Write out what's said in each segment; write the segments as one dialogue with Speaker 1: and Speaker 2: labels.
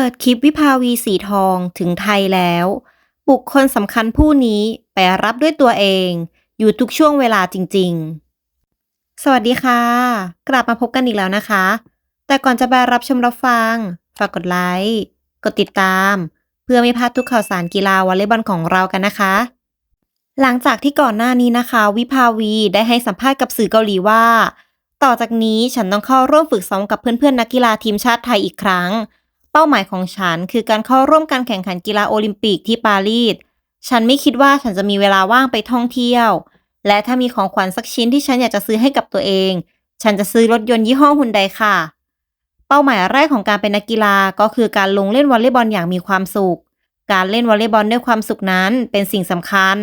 Speaker 1: ปิดคลิปวิภาวีสีทองถึงไทยแล้ว บุคคลสำคัญผู้นี้ไปรับด้วยตัวเอง อยู่ทุกช่วงเวลาจริง ๆ สวัสดีค่ะ กลับมาพบกันอีกแล้วนะคะ แต่ก่อนจะไปรับชมรับฟัง ฝากกดไลค์กดติดตาม เพื่อไม่พลาดทุกข่าวสารกีฬาวอลเลย์บอลของเรากันนะคะ หลังจากที่ก่อนหน้านี้นะคะ วิภาวีได้ให้สัมภาษณ์กับสื่อเกาหลีว่า ต่อจากนี้ฉันต้องเข้าร่วมฝึกซ้อมกับเพื่อนๆนักกีฬาทีมชาติไทยอีกครั้งเเป้าหมายของฉันคือการเข้าร่วมการแข่งขันกีฬาโอลิมปิกที่ปารีส ฉันไม่คิดว่าฉันจะมีเวลาว่างไปท่องเที่ยว และถ้ามีของขวัญสักชิ้นที่ฉันอยากจะซื้อให้กับตัวเอง ฉันจะซื้อรถยนต์ยี่ห้อฮุนไดค่ะ เป้าหมายแรกของการเป็นนักกีฬาก็คือการลงเล่นวอลเลย์บอลอย่างมีความสุข การเล่นวอลเลย์บอลด้วยความสุขนั้นเป็นสิ่งสำคัญ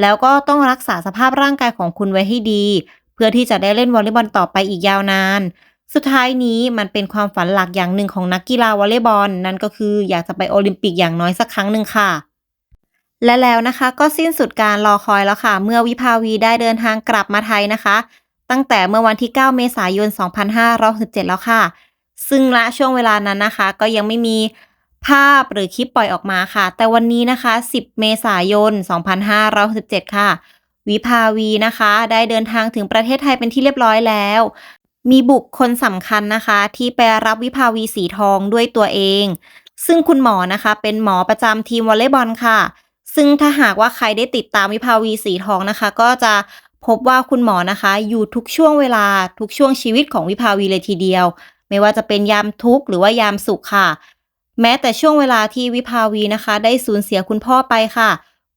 Speaker 1: แล้วก็ต้องรักษาสภาพร่างกายของคุณไว้ให้ดี เพื่อที่จะได้เล่นวอลเลย์บอลต่อไปอีกยาวนาน สุดท้ายนี้มันเป็นความฝันหลักอย่างหนึ่งของนักกีฬาวอลเลย์บอลนั่นก็คืออยากจะไปโอลิมปิกอย่างน้อยสักครั้งหนึ่งค่ะ และแล้วนะคะก็สิ้นสุดการรอคอยแล้วค่ะ เมื่อวิภาวีได้เดินทางกลับมาไทยนะคะ ตั้งแต่เมื่อวันที่ 9 เมษายน 2567 แล้วค่ะ ซึ่งละช่วงเวลานั้นนะคะ ก็ยังไม่มีภาพหรือคลิปปล่อยออกมาค่ะ แต่วันนี้นะคะ 10 เมษายน 2567 ค่ะ วิภาวีนะคะ ได้เดินทางถึงประเทศไทยเป็นที่เรียบร้อยแล้ว มีบุคคลสำคัญนะคะ ที่ไปรับวิภาวีสีทองด้วยตัวเอง ซึ่งคุณหมอนะคะ เป็นหมอประจำทีมวอลเลย์บอลค่ะ ซึ่งถ้าหากว่าใครได้ติดตามวิภาวีสีทองนะคะ ก็จะพบว่าคุณหมอนะคะ อยู่ทุกช่วงเวลาทุกช่วงชีวิตของวิภาวีเลยทีเดียว ไม่ว่าจะเป็นยามทุกข์หรือว่ายามสุขค่ะ แม้แต่ช่วงเวลาที่วิภาวีนะคะ ได้สูญเสียคุณพ่อไปค่ะ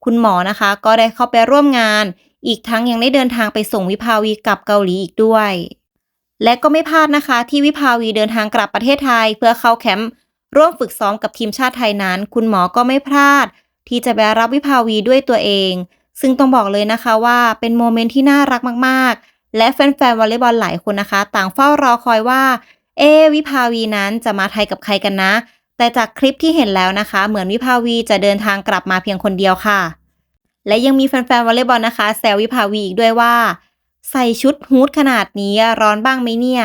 Speaker 1: คุณหมอนะคะ ก็ได้เข้าไปร่วมงาน อีกทั้งยังได้เดินทางไปส่งวิภาวีกลับเกาหลีอีกด้วย และก็ไม่พลาดนะคะที่วิภาวีเดินทางกลับประเทศไทย เพื่อเข้าแคมป์ร่วมฝึกซ้อมกับทีมชาติไทยนั้น คุณหมอก็ไม่พลาด ที่จะไปรับวิภาวีด้วยตัวเอง ซึ่งต้องบอกเลยนะคะว่าเป็นโมเมนต์ที่น่ารักมากๆ และแฟนๆวอลเลย์บอลหลายคนนะคะ ต่างเฝ้ารอคอยว่า เอวิภาวีนั้นจะมาไทยกับใครกันนะ แต่จากคลิปที่เห็นแล้วนะคะ เหมือนวิภาวีจะเดินทางกลับมาเพียงคนเดียวค่ะ และยังมีแฟนๆวอลเลย์บอลนะคะแซววิภาวีอีกด้วยว่า ใส่ชุดฮูดขนาดนี้ร้อนบ้างไหมเนี่ย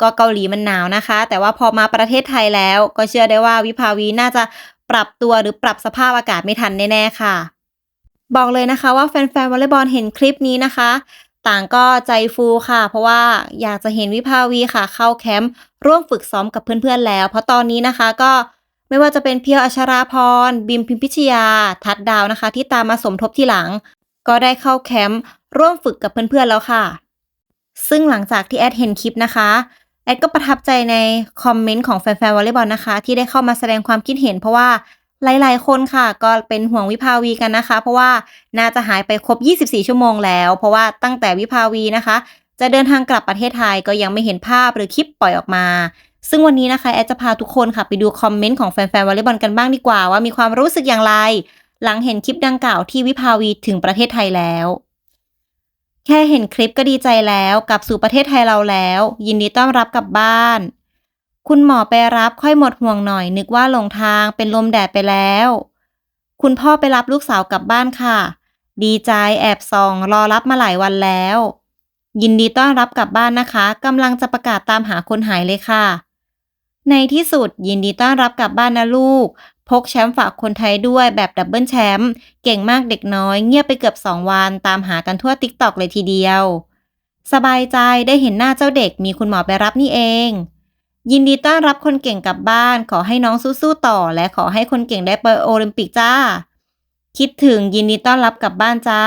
Speaker 1: ก็เกาหลีมันหนาวนะคะ แต่ว่าพอมาประเทศไทยแล้ว ก็เชื่อได้ว่าวิภาวีน่าจะปรับตัวหรือปรับสภาพอากาศไม่ทันแน่ๆค่ะ บอกเลยนะคะว่าแฟนๆวอลเลย์บอลเห็นคลิปนี้นะคะ ต่างก็ใจฟูค่ะ เพราะว่าอยากจะเห็นวิภาวีค่ะ เข้าแคมป์ร่วมฝึกซ้อมกับเพื่อนๆแล้ว เพราะตอนนี้นะคะก็ไม่ว่าจะเป็นเพียวอัชราพร บิมพิมพิชยา ทัดดาวนะคะ ที่ตามมาสมทบที่หลัง ก็ได้เข้าแคมป์ ร่วมฝึกกับเพื่อนๆแล้วค่ะ ซึ่งหลังจากที่แอดเห็นคลิปนะคะ แอดก็ประทับใจในคอมเมนต์ของแฟนๆวอลเลย์บอลนะคะ ที่ได้เข้ามาแสดงความคิดเห็นเพราะว่าหลาย ๆ คนค่ะ ก็เป็นห่วงวิภาวีกันนะคะ เพราะว่าน่าจะหายไปครบ 24 ชั่วโมงแล้ว เพราะว่าตั้งแต่วิภาวีนะคะ จะเดินทางกลับประเทศไทยก็ยังไม่เห็นภาพหรือคลิปปล่อยออกมา ซึ่งวันนี้นะคะ แอดจะพาทุกคนค่ะไปดูคอมเมนต์ของแฟนๆวอลเลย์บอลกันบ้างดีกว่าว่ามีความรู้สึกอย่างไร หลังเห็นคลิปดังกล่าวที่วิภาวีถึงประเทศไทยแล้ว แค่เห็นคลิปก็ดีใจแล้วกลับสู่ประเทศไทยเราแล้ว ยินดีต้อนรับกลับบ้าน คุณหมอไปรับค่อยหมดห่วงหน่อย นึกว่าหลงทางเป็นลมแดดไปแล้ว คุณพ่อไปรับลูกสาวกลับบ้านค่ะ ดีใจแอบส่องรอรับมาหลายวันแล้ว ยินดีต้อนรับกลับบ้านนะคะกำลังจะประกาศตามหาคนหายเลยค่ะ ในที่สุดยินดีต้อนรับกลับบ้านนะลูก พกแชมป์ฝากคนไทยด้วยแบบดับเบิลแชมป์เก่งมากเด็กน้อยเงียบไปเกือบสองวัน ตามหากันทั่วติ๊กตอกเลยทีเดียว สบายใจได้เห็นหน้าเจ้าเด็กมีคุณหมอไปรับนี่เอง ยินดีต้อนรับคนเก่งกลับบ้าน ขอให้น้องสู้ๆต่อ และขอให้คนเก่งได้ไปโอลิมปิกจ้า คิดถึงยินดีต้อนรับกลับบ้านจ้า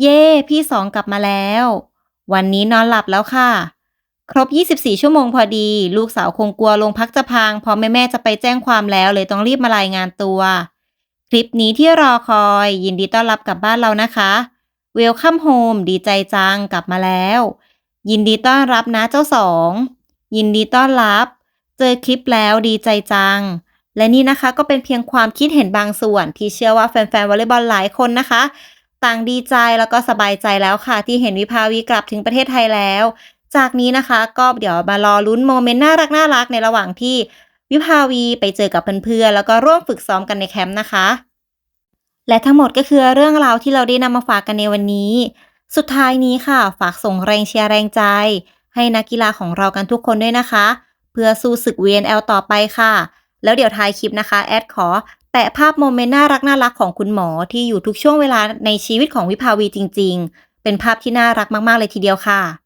Speaker 1: เย่พี่สองกลับมาแล้ว วันนี้นอนหลับแล้วค่ะ ครบ 24 ชั่วโมงพอดี ลูกสาวคงกลัวโรงพักจะพังเพราะแม่จะไปแจ้งความแล้วเลยต้องรีบมารายงานตัว คลิปนี้ที่รอคอย ยินดีต้อนรับกลับบ้านเรานะคะเวลคัมโฮมดีใจจังกลับมาแล้ว ยินดีต้อนรับนะเจ้าสอง ยินดีต้อนรับ เจอคลิปแล้วดีใจจัง และนี่นะคะก็เป็นเพียงความคิดเห็นบางส่วน ที่เชื่อว่าแฟนๆวอลเลย์บอลหลายคนนะคะ ต่างดีใจแล้วก็สบายใจแล้วค่ะ ที่เห็นวิภาวีกลับถึงประเทศไทยแล้ว จากนี้นะคะ ก็เดี๋ยวมารอลุ้นโมเมนต์น่ารักน่ารักในระหว่างที่วิภาวีไปเจอกับเพื่อนๆแล้วก็ร่วมฝึกซ้อมกันในแคมป์นะคะ และทั้งหมดก็คือเรื่องราวที่เราได้นำมาฝากกันในวันนี้ สุดท้ายนี้ค่ะ ฝากส่งแรงเชียร์แรงใจ ให้นักกีฬาของเรากันทุกคนด้วยนะคะ เพื่อสู้ศึก VNL ต่อไปค่ะ แล้วเดี๋ยวท้ายคลิปนะคะแอดขอแปะภาพโมเมนต์น่ารักน่ารักของคุณหมอที่อยู่ทุกช่วงเวลาในชีวิตของวิภาวีจริง ๆ เป็นภาพที่น่ารักมากๆเลยทีเดียวค่ะ